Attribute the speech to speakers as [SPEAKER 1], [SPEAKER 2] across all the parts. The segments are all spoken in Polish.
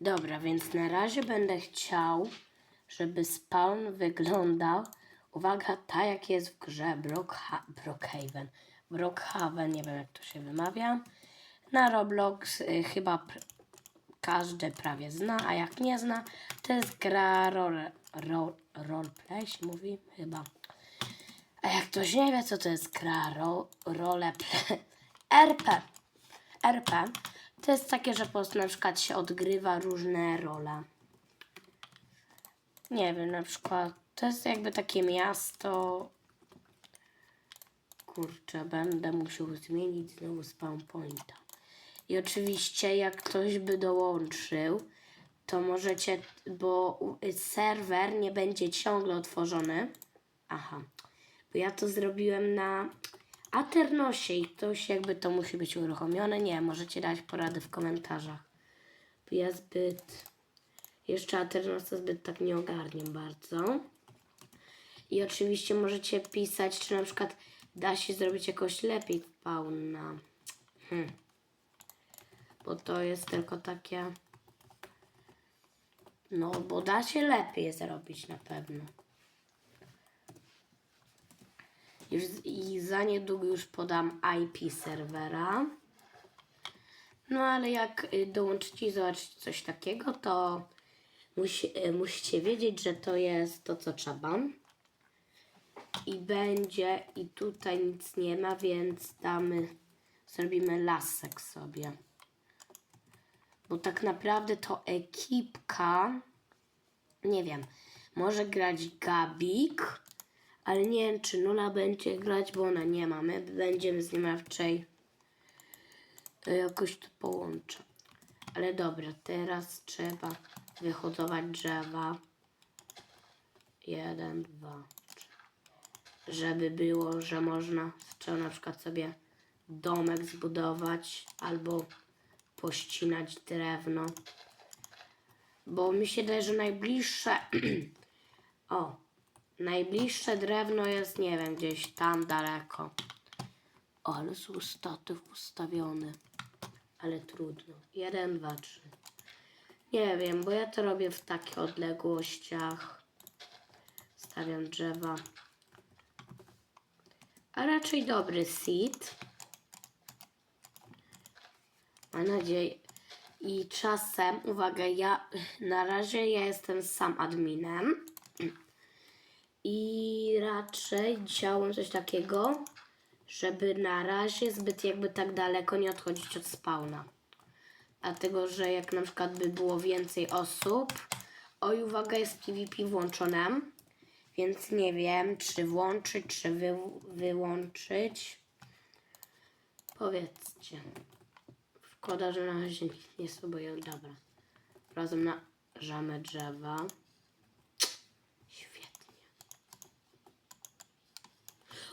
[SPEAKER 1] Dobra, więc na razie będę chciał, żeby spawn wyglądał, uwaga, tak jak jest w grze Brookha Brookhaven. Brookhaven, nie wiem jak to się wymawia. Na Roblox y, chyba pr każdy prawie zna, a jak nie zna, to jest gra role, role, roleplay, się mówi chyba. A jak ktoś nie wie, co to jest gra ro, roleplay, RP, RP, to jest takie, że po prostu na przykład się odgrywa różne role. Nie wiem, na przykład to jest jakby takie miasto. Kurczę, będę musiał zmienić znowu spawn pointa. I oczywiście, jak ktoś by dołączył, to możecie, bo serwer nie będzie ciągle otworzony. Aha, bo ja to zrobiłem na Aternosie i ktoś jakby to musi być uruchomione. Nie, możecie dać porady w komentarzach. Bo ja zbyt, jeszcze Aternosa zbyt tak nie ogarniam bardzo. I oczywiście możecie pisać, czy na przykład da się zrobić jakoś lepiej spawn na... Hmm. Bo to jest tylko takie... No, bo da się lepiej zrobić na pewno. I za niedługo już podam IP serwera. No ale jak y, dołączycie i zobaczycie coś takiego, to musi, y, musicie wiedzieć, że to jest to, co trzeba. I będzie, i tutaj nic nie ma, więc damy, zrobimy lasek sobie. Bo tak naprawdę to ekipka, nie wiem, może grać Gabik, ale nie wiem, czy Nula będzie grać, bo ona nie ma. My będziemy z nim raczej y, jakoś to połączę. Ale dobra, teraz trzeba wyhodować drzewa. Jeden, dwa, trzy. Żeby było, że można trzeba na przykład sobie domek zbudować albo pościnać drewno. Bo mi się wydaje, że najbliższe o, najbliższe drewno jest, nie wiem, gdzieś tam daleko. O, ale są statyw ustawiony. Ale trudno. Jeden, dwa, trzy. Nie wiem, bo ja to robię w takich odległościach. Stawiam drzewa. A raczej dobry seed. Mam nadzieję. I czasem, uwaga, ja na razie ja jestem sam adminem. I raczej działam coś takiego, żeby na razie zbyt jakby tak daleko nie odchodzić od spawna. Dlatego, że jak na przykład by było więcej osób, oj uwaga, jest PvP włączone, więc nie wiem, czy włączyć, czy wy, wyłączyć. Powiedzcie. Szkoda, że na razie nikt nie spróbuję. Dobra. Razem na żamy drzewa.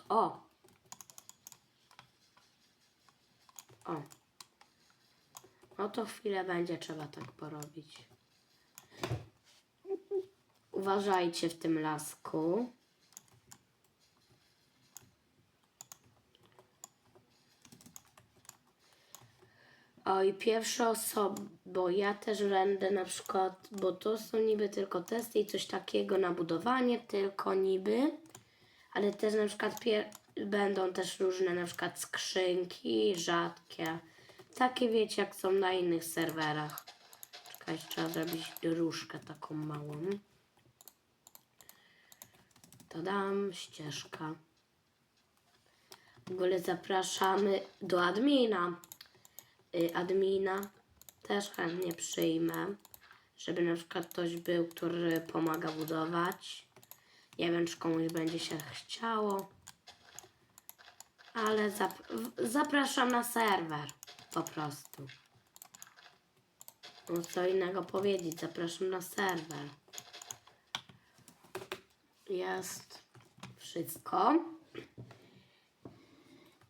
[SPEAKER 1] O! O. No to chwilę będzie trzeba tak porobić. Uważajcie w tym lasku. Oj, pierwsza osoba, bo ja też będę na przykład, bo to są niby tylko testy i coś takiego na budowanie, tylko niby, ale też na przykład będą też różne na przykład skrzynki, rzadkie, takie wiecie jak są na innych serwerach. Czekajcie, trzeba zrobić dróżkę taką małą. To dam ścieżka. W ogóle zapraszamy do admina y, admina też chętnie przyjmę, żeby na przykład ktoś był, który pomaga budować. Nie wiem, czy komuś będzie się chciało, ale zap zapraszam na serwer po prostu. No co innego powiedzieć, zapraszam na serwer. Jest wszystko.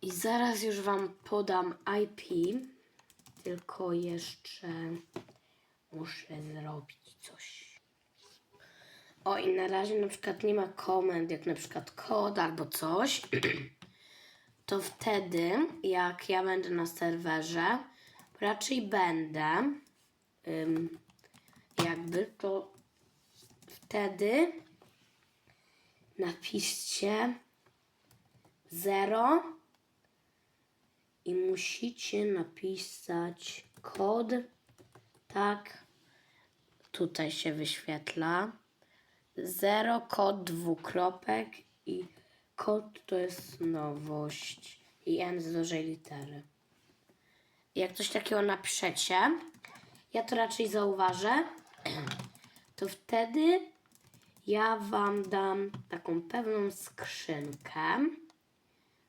[SPEAKER 1] I zaraz już Wam podam IP, tylko jeszcze muszę zrobić coś. O i na razie na przykład nie ma komend, jak na przykład kod albo coś, to wtedy jak ja będę na serwerze, raczej będę ym, jakby, to wtedy napiszcie 0 i musicie napisać kod. Tak, tutaj się wyświetla. 0, kod dwukropek i kod to jest nowość i n z dużej litery. Jak coś takiego napiszecie, ja to raczej zauważę, to wtedy ja wam dam taką pewną skrzynkę,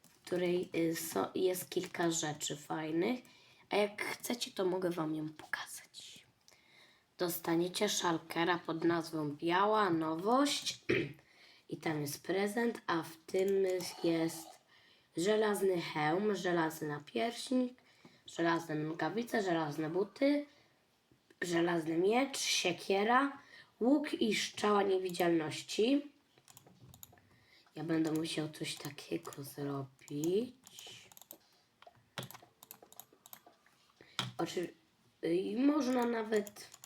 [SPEAKER 1] w której y, jest kilka rzeczy fajnych, a jak chcecie, to mogę wam ją pokazać. Dostaniecie szalkera pod nazwą Biała Nowość i tam jest prezent, a w tym jest żelazny hełm, żelazny napierśnik, żelazne nogawice, żelazne buty, żelazny miecz, siekiera, łuk i szczała niewidzialności. Ja będę musiał coś takiego zrobić. Oczy... I można nawet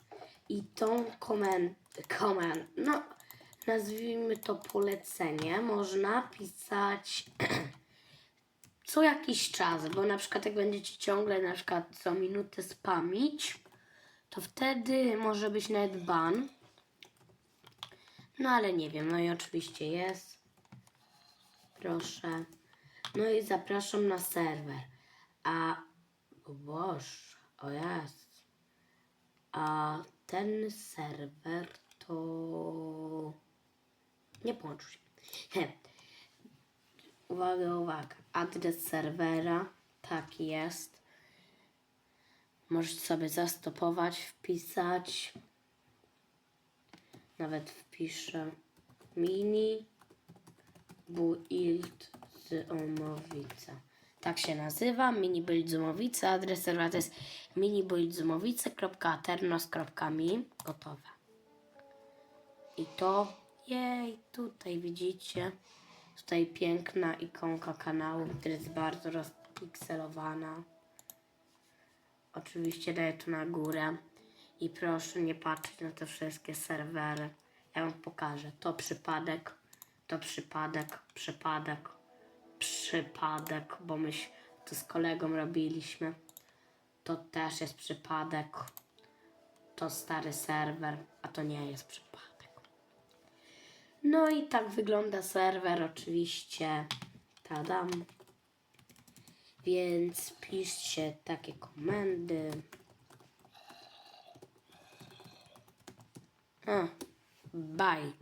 [SPEAKER 1] i tą komend... komend... No, nazwijmy to polecenie. Można pisać co jakiś czas, bo na przykład jak będziecie ciągle na przykład co minutę spamić, to wtedy może być nawet ban. No ale nie wiem, no i oczywiście jest. Proszę. No i zapraszam na serwer. A, o Boże, o jest. A ten serwer to... Nie połączył się. He. Uwaga, uwaga. Adres serwera, tak jest. Możecie sobie zastopować, wpisać. Nawet wpiszę mini build z Omowica. Tak się nazywa, mini Omowica. Adres serwera to jest minibuildzmowice.aternos.mi. Gotowe. I to, jej, tutaj widzicie, tutaj piękna ikonka kanału, która jest bardzo rozpikselowana. Oczywiście daję to na górę i proszę nie patrzeć na te wszystkie serwery. Ja wam pokażę. To przypadek, to przypadek, przypadek, przypadek, bo myśmy to z kolegą robiliśmy. To też jest przypadek. To stary serwer, a to nie jest przypadek. No i tak wygląda serwer oczywiście. Tadam. Więc piszcie takie komendy. A, bye.